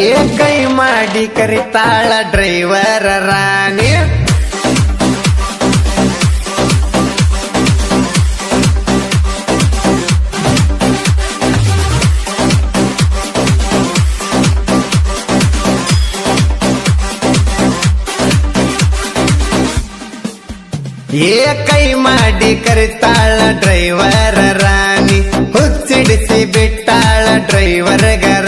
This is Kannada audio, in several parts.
ಏ ಕೈ ಮಾಡಿ ಕರಿತಾಳ ಡ್ರೈವರ ರಾಣಿ ಏ ಕೈ ಮಾಡಿ ಕರಿತಾಳ ಡ್ರೈವರ ರಾಣಿ ಹುಚ್ಚಿಡಿಸಿ ಬಿಟ್ಟಾಳ ಡ್ರೈವರ್ ರಾಣಿ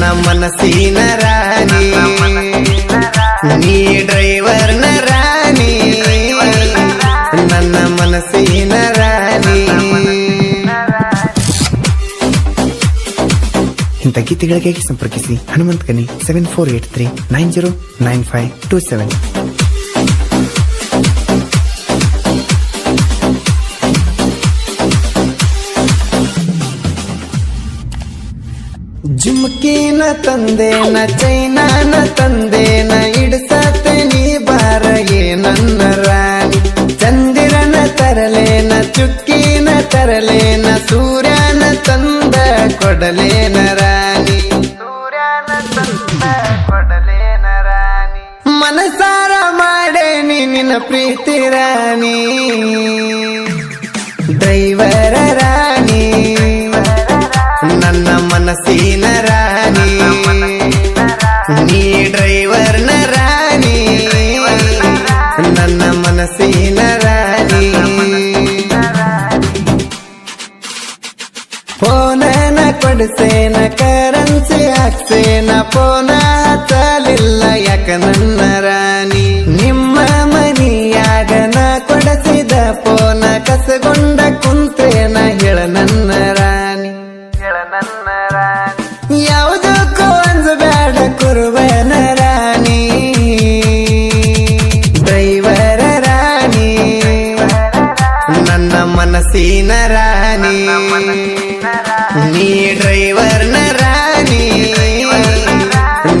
ನನ್ನ ಮನಸ್ಸಿನ ರಾಣಿ. ನೀ ಡ್ರೈವರ್ನ ರಾಣಿ. ನನ್ನ ಮನಸ್ಸಿನ ರಾಣಿ. ಇಂಥ ಗೀತೆಗಳಿಗಾಗಿ ಸಂಪರ್ಕಿಸಿ Hanumanth ಕನಿ seven four eight three nine zero nine five two seven ಜುಮ್ಕಿನ ನ ಚೈನಾನ ತಂದೇನ, ಇಡ್ಸತ್ತೆ ನೀ ಬಾರಗೆ ನನ್ನ ರಾಣಿ. ಚಂದಿರನ ತರಲೇನ, ಚುಕ್ಕಿನ ತರಲೇನ, ಸೂರ್ಯನ ತಂದ ಕೊಡಲೇನ ರಾಣಿ. ಸೂರ್ಯನ ತಂದ ಕೊಡಲೇನ ರಾಣಿ. ಮನಸಾರ ಮಾಡೇನಿ ನಿನ್ನ ಪ್ರೀತಿ ರಾಣಿ. ಡ್ರೈವರ ಫೋನನ ಕೊಡಿಸೇನ ಕರೆನ್ಸಿ ಹಾಕ್ಸೇನ ಫೋನ ತಲಿಲ್ಲ ಯಾಕ ನನ್ನ ರಾಣಿ? ನಿಮ್ಮ ಮನಿಯಾಗ ನಾ ಕೊಡಿಸಿದ ಫೋನ ಕಸಗೊಂಡ ಕುಂತೇನ ಹೇಳ ನನ್ನ ರಾಣಿ. ಹೇಳ ನನ್ನ ರಾಣಿ. ಯಾವುದಕ್ಕೂ ಬೇಡ ಕುರುಬನ ರಾಣಿ. ದೈವರ ರಾಣಿ. ನನ್ನ ಮನಸ್ಸಿನ ರಾಣಿ. ನೀ ಡ್ರೈವರ್ನ ರಾಣಿ.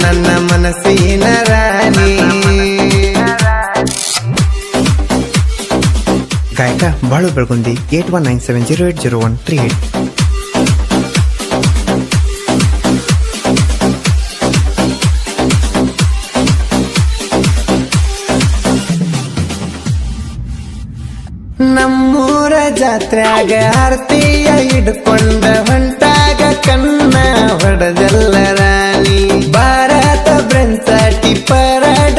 ನನ್ನ ಮನಸ್ಸಿನ ರಾಣಿ. ಗಾಯಕ Balu Belagundi, eight one nine seven zero eight zero one three eight. ನಮ್ಮೂರ ಜಾತ್ರೆಯಾಗ ಆರತಿಯ ಹಿಡ್ಕೊಂಡ ಹೊಂಟಾಗ ಕಣ್ಣ ಹೊಡೆದಲ್ಲ ರಾಣಿ. ಭಾರತ ಬ್ರಂಥಿ ಟಿಪ್ಪರ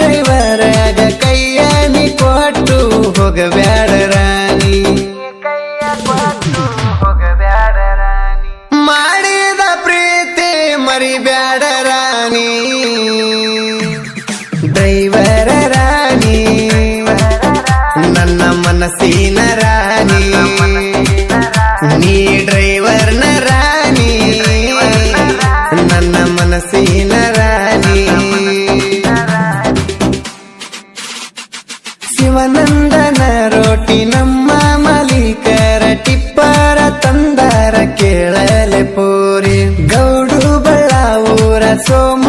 ಮನಸ್ಸಿನ ರಾಣಿ, ನೀ ಡ್ರೈವರ್ನ ರಾಣಿ, ನನ್ನ ಮನಸ್ಸಿನ ರಾಣಿ. ಶಿವನಂದನ ರೋಟಿ ನಮ್ಮ ಮಲಿಕರ ಟಿಪ್ಪರ ತಂದಾರ ಕೇಳಲೆ ಪೂರಿ. ಗೌಡು ಬಳ್ಳಾವೂರ ಸೋಮು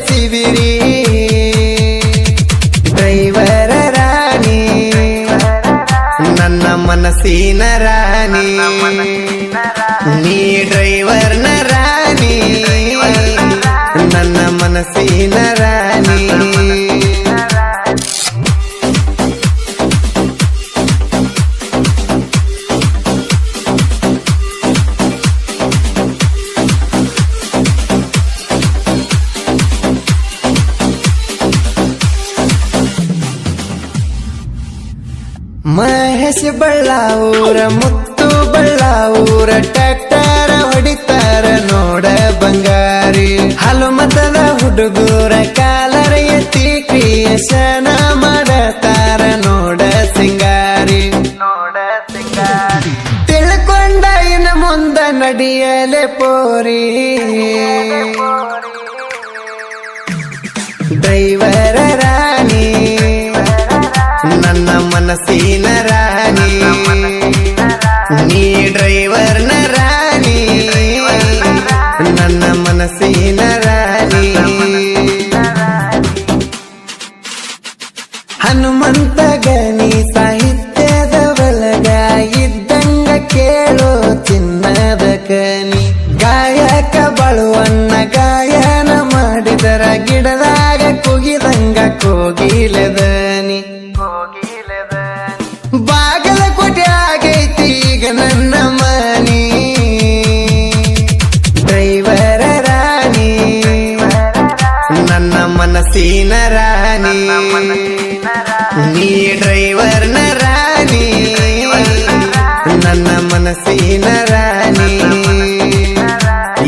ಜೆಸಿಬಿರಿ ಡ್ರೈವರ ರಾಣಿ ನನ್ನ ಮನಸ್ಸಿನ ರಾಣಿ ನೀ ಡ್ರೈವರ್ನ ರಾಣಿ ನನ್ನ ಮನಸ್ಸಿನ ಮಹೇಶ್ ಬಳ್ಳಾವೂರ ಮುತ್ತು ಬಳ್ಳಾವೂರ ಟ್ಯಾಕ್ಟರ ಹೊಡಿತಾರ ನೋಡ ಬಂಗಾರಿ. ಹಲುಮತದ ಹುಡುಗೂರ ಕಾಲರ ಎತ್ತಿ ಕ್ರಿಯೇಷನ ಮಾಡತಾರ ನೋಡ ಸಿಂಗಾರಿ. ನೋಡ ಸಿಂಗಾರಿ. ತಿಳ್ಕೊಂಡ ಇನ್ನು ಮುಂದ ನಡಿಯಲೆ ಪೋರಿ. ಡ್ರೈವರ ನನ್ನ ಮನಸ್ಸಿನ ರಾಣಿ. ನೀ ಡ್ರೈವರ್ನ ರಾಣಿ. ನನ್ನ ಮನಸ್ಸಿನ ರಾಣಿ. ಹನುಮಂತ ಗಣಿ ಸಾಹಿತ್ಯದ ಬಲಗ ಇದ್ದಂಗ ಕೇಳೋ ಚಿನ್ನದ ಕನಿ ಗಾಯಕ ಬಳುವನ್ನ ಗಾಯನ ಮಾಡಿದರ ಗಿಡದಾಗ ಕುಗಿದಂಗ ಕೋಗಿಲದನಿ. ಮನಸ್ಸಿನ ರಾಣಿ. ನೀ ಡ್ರೈವರ್ನ ರಾಣಿ. ನನ್ನ ಮನಸ್ಸಿನ ರಾಣಿ.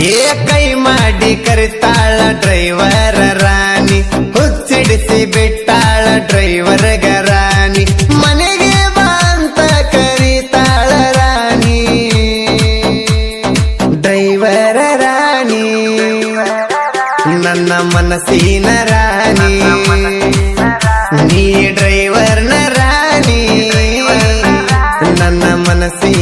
ಏ ಕೈ ಮಾಡಿ ಕರಿತಾಳ ಡ್ರೈವರ ರಾಣಿ. ಹುಚ್ಚಿಡಿಸಿ ಬಿಟ್ಟಾಳ ಡ್ರೈವರ್ ನನ್ನ ಮನಸ್ಸಿನ ರಾಣಿ. ನೀ ಡ್ರೈವರ್ನ ರಾಣಿ. ನನ್ನ ಮನಸ್ಸಿನ